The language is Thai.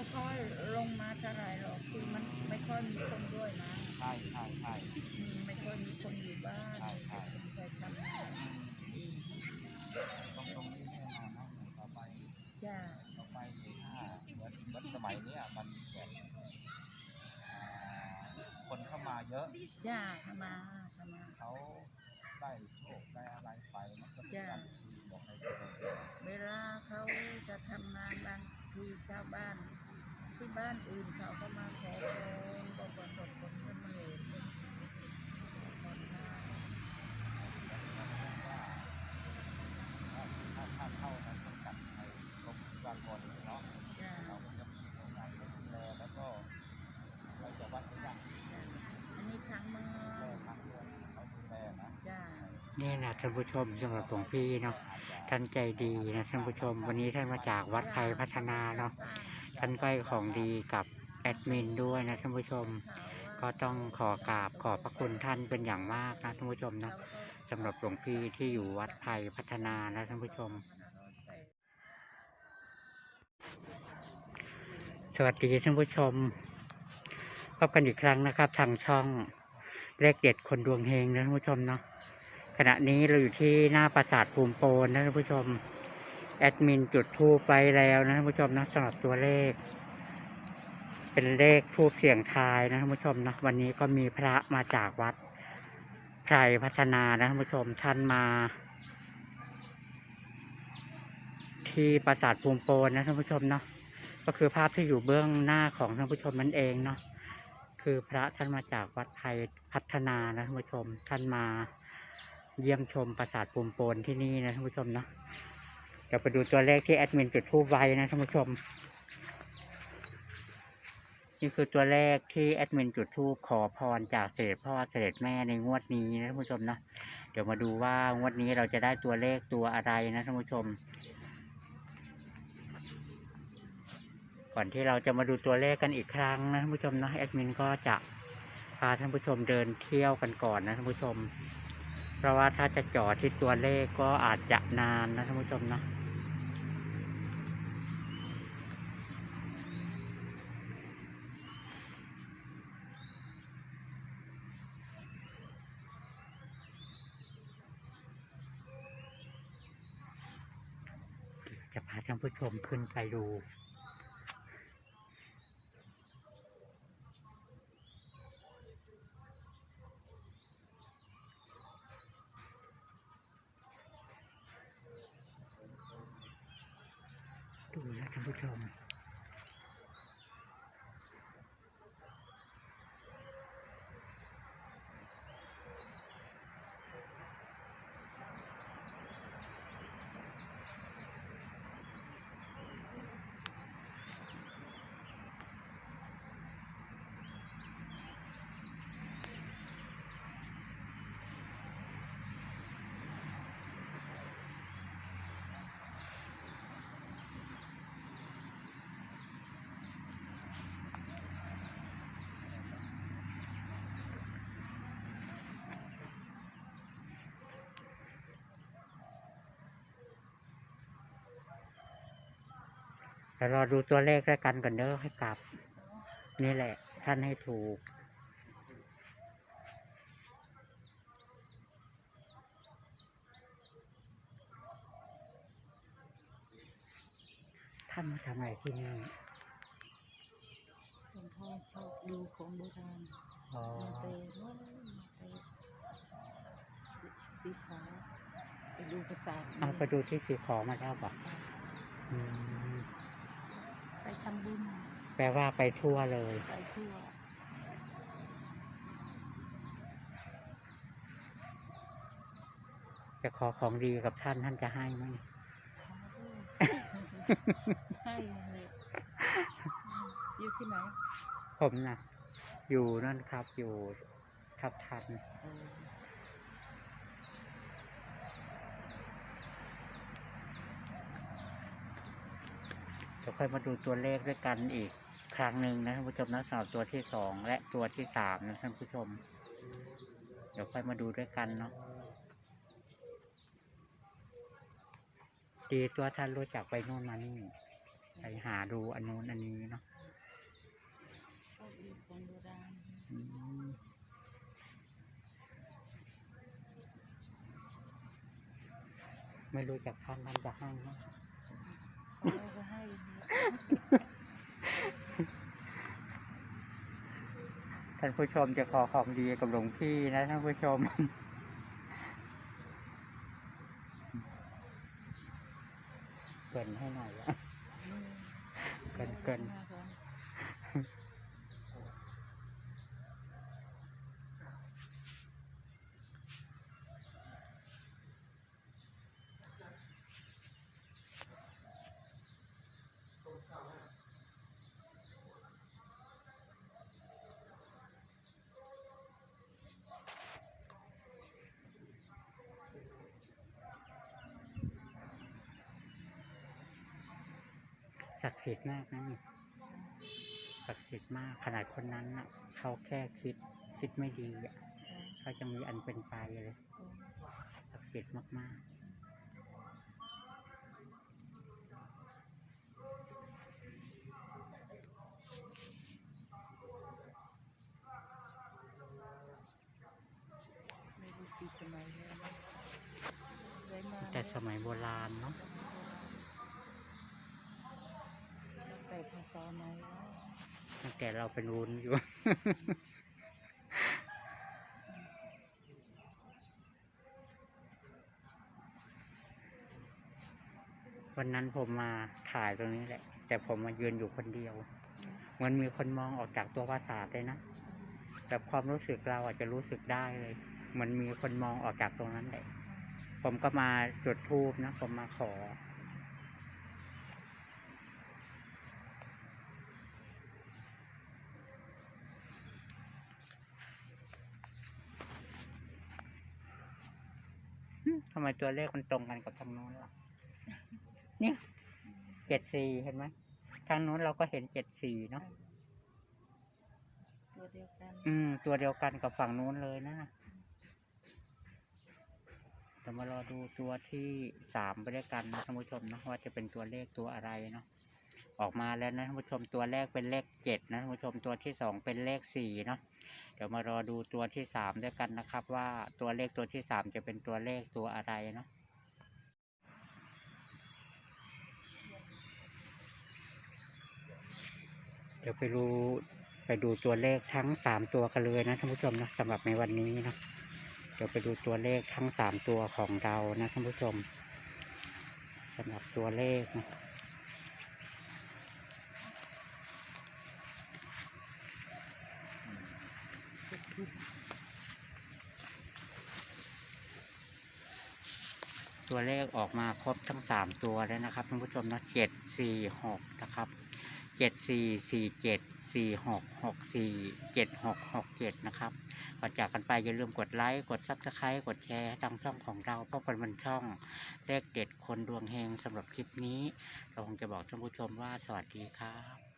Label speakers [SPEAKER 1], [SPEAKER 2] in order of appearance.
[SPEAKER 1] ไม่ค่อยลงมาเท่าไหร่หรอกคือมันไม่ค่อยมีคนด้วยนะ
[SPEAKER 2] ใช่ใช่ใช่
[SPEAKER 1] อืมไม่ค่อยมีคนอยู่บ้าน
[SPEAKER 2] ใช่ใช่
[SPEAKER 1] ไม่ค่อยทำงาน
[SPEAKER 2] อืมตรงตรงนี้แน่นอนนะต่อไป
[SPEAKER 1] จ้า
[SPEAKER 2] ต่อไปถ้าเหมือนเหมือนสมัยเนี้ยมันแบบอ่าคนเข้ามาเยอะ
[SPEAKER 1] จ้าทำมาทำมา
[SPEAKER 2] เขาได้โชคได้อะไรไปมันก็เป็นการบอกให้ตัวเอง
[SPEAKER 1] เวลาเขาจะทำงานบางทีชาวบ้าน ที่บ้านอื่นเขาก็มาขอพรบอกว่าตกคนก็มาเลยคนมา
[SPEAKER 2] ถ้าถ้าเข้าในสังกัดในกรมศิลปากรเนาะ
[SPEAKER 1] จ้า
[SPEAKER 2] เราก็จะมีโครงการดูแลแล้วก็เราจะวัดระยะ
[SPEAKER 1] อันนี้ครั้งเมื่อ
[SPEAKER 2] ครั้งเดือนเขาดูแลนะ
[SPEAKER 1] จ้า
[SPEAKER 3] นี่นะท่านผู้ชมสำหรับหลวงพี่เนาะท่านใจดีนะท่านผู้ชม วันนี้ท่านมาจากวัดไทยพัฒนาเนาะ ท่านก็ให้ของดีกับแอดมินด้วยนะท่านผู้ชม ก็ต้องขอกราบขอบพระคุณท่านเป็นอย่างมากนะท่านผู้ชมนะสำหรับหลวงพี่ที่อยู่วัดไทยพัฒนานะท่านผู้ชม สวัสดีท่านผู้ชมพบกันอีกครั้งนะครับ ทางช่องเลขเด็ดคนดวงเฮงนะท่านผู้ชมเนาะขณะนี้เราอยู่ที่หน้าปราสาทภูมิโปนนะท่านผู้ชม แอดมินจุดทูปไปแล้วนะท่านผู้ชมนะสำหรับตัวเลข เป็นเลขทูปเสียงทายนะท่านผู้ชมนะวันนี้ก็มีพระมาจากวัดไพรพัฒนานะท่านผู้ชมท่านมา ที่ปราสาทภูมิโปนนะท่านผู้ชมเนาะก็คือภาพที่อยู่เบื้องหน้าของท่านผู้ชมนั่นเองเนาะคือพระท่านมาจากวัดไทยพัฒนานะท่านผู้ชมท่านมาเยี่ยมชมปราสาทปูมโปนที่นี่นะท่านผู้ชมเนาะ เดี๋ยวไปดูตัวเลขที่แอดมินจุดทูบไว้นะท่านผู้ชม นี่คือตัวเลขที่แอดมินจุดทูบขอพรจากเสด็จพ่อเสด็จแม่ในงวดนี้นะท่านผู้ชมเนาะเดี๋ยวมาดูว่างวดนี้เราจะได้ตัวเลขตัวอะไรนะท่านผู้ชม ก่อนที่เราจะมาดูตัวเลขกันอีกครั้งนะท่านผู้ชมนะแอดมินก็จะพาท่านผู้ชมเดินเที่ยวกันก่อนนะท่านผู้ชม เพราะว่าถ้าจะจอดที่ตัวเลขก็อาจจะนานนะท่านผู้ชมนะ ท่านผู้ชมขึ้นไปดู ดี๋ยวรอดูตัวเลขแล้วกันก่อนเด้อให้กลับ นี่แหละ ท่านให้ถูก ท่านมาทำอะไรที่นี่
[SPEAKER 1] หลวงพ่อชอบดูของโบราณ
[SPEAKER 3] อ๋อ
[SPEAKER 1] มาเตะโน่นมาเตะสีสีขาวไปดูประสาท
[SPEAKER 3] เอาไปดูที่สีขอมาแล้วป่ะอืม
[SPEAKER 1] ไปทำบุญ
[SPEAKER 3] แปลว่าไปทั่วเลย
[SPEAKER 1] ไปทั่ว
[SPEAKER 3] จะขอของดีกับท่านท่านจะให้ไหม
[SPEAKER 1] ให้เลยอยู่ที่ไหน
[SPEAKER 3] ผมนะอยู่นั่นครับ อยู่ทับทัน
[SPEAKER 1] เออ
[SPEAKER 3] เดี๋ยวค่อยมาดูตัวเลขด้วยกันอีก ครั้งหนึ่งนะท่านผู้ชมนะสำหรับตัวที่สองและตัวที่สามนะท่านผู้ชม เดี๋ยวค่อยมาดูด้วยกันเนาะดีตัวท่านรู้จักไปโน่นมานี่ไปหาดูอันนู้นอันนี้เนาะไม่รู้จะข้างนั้นจะให้ไหม
[SPEAKER 1] เราก็ให้
[SPEAKER 3] ท่านผู้ชมจะขอของดีกับหลวงพี่นะท่านผู้ชม เกินให้หน่อยอะเกินเกิน ศักดิ์สิทธิ์มากนะนี่ศักดิ์สิทธิ์มากขนาดคนนั้นน่ะ เขาแค่คิดคิดไม่ดีอะเขาจะมีอันเป็นไปเลยศักดิ์สิทธิ์มาก
[SPEAKER 1] ไม่รู้กี่สมัยแล้วนะไว้มา
[SPEAKER 3] ๆแต่สมัยโบราณเนาะ
[SPEAKER 1] แต่ ภาษาไหนแตั้
[SPEAKER 3] งแต่เราเป็นวุ้นอยู่ วันนั้นผมมาถ่ายตรงนี้แหละ แต่ผมมายืนอยู่คนเดียว เหมือนมีคนมองออกจากตัวปราสาทเลยนะแต่ความรู้สึกเราอาจจะรู้สึกได้เลยเหมือนมีคนมองออกจากตรงนั้นแหละผมก็มาจุดทูบนะ ผมมาขอ ทำไมตัวเลขมันตรงกันกับทางโน้นล่ะเนี่ยเจ็ดสี่เห็นไหมทางโน้นเราก็เห็นเจ็ดสี่เนาะ
[SPEAKER 1] ตัวเดียวกัน
[SPEAKER 3] อืม ตัวเดียวกันกับฝั่งนู้นเลยนะเดี๋ยวมารอดูตัวที่สามไปด้วยกันนะท่านผู้ชมนะว่าจะเป็นตัวเลขตัวอะไรเนาะ ออกมาแล้วนะท่านผู้ชมตัวแรกเป็นเลขเจ็ดนะท่านผู้ชมตัวที่สองเป็นเลขสี่เนาะเดี๋ยวมารอดูตัวที่สามด้วยกันนะครับ ว่าตัวเลขตัวที่สามจะเป็นตัวเลขตัวอะไรเนาะเดี๋ยวไปดูไปดูตัวเลขทั้งสามตัวกันเลยนะท่านผู้ชมนะสำหรับในวันนี้นะเดี๋ยวไปดูตัวเลขทั้งสามตัวของเรานะท่านผู้ชมสำหรับตัวเลขนะ ตัวเลขออกมาครบทั้งสามตัวแล้วนะครับท่านผู้ชมนะเจ็ดสี่หกนะครับเจ็ดสี่สี่เจ็ดสี่หกหกสี่เจ็ดหกหกเจ็ดนะครับก่อนจากกันไปอย่าลืมกดไลค์กดซับสไครต์กดแชร์ทางช่องของเราเพราะเป็นมันช่องเลขเด็ดคนดวงเฮงสำหรับคลิปนี้ เราคงจะบอกท่านผู้ชมว่าสวัสดีครับ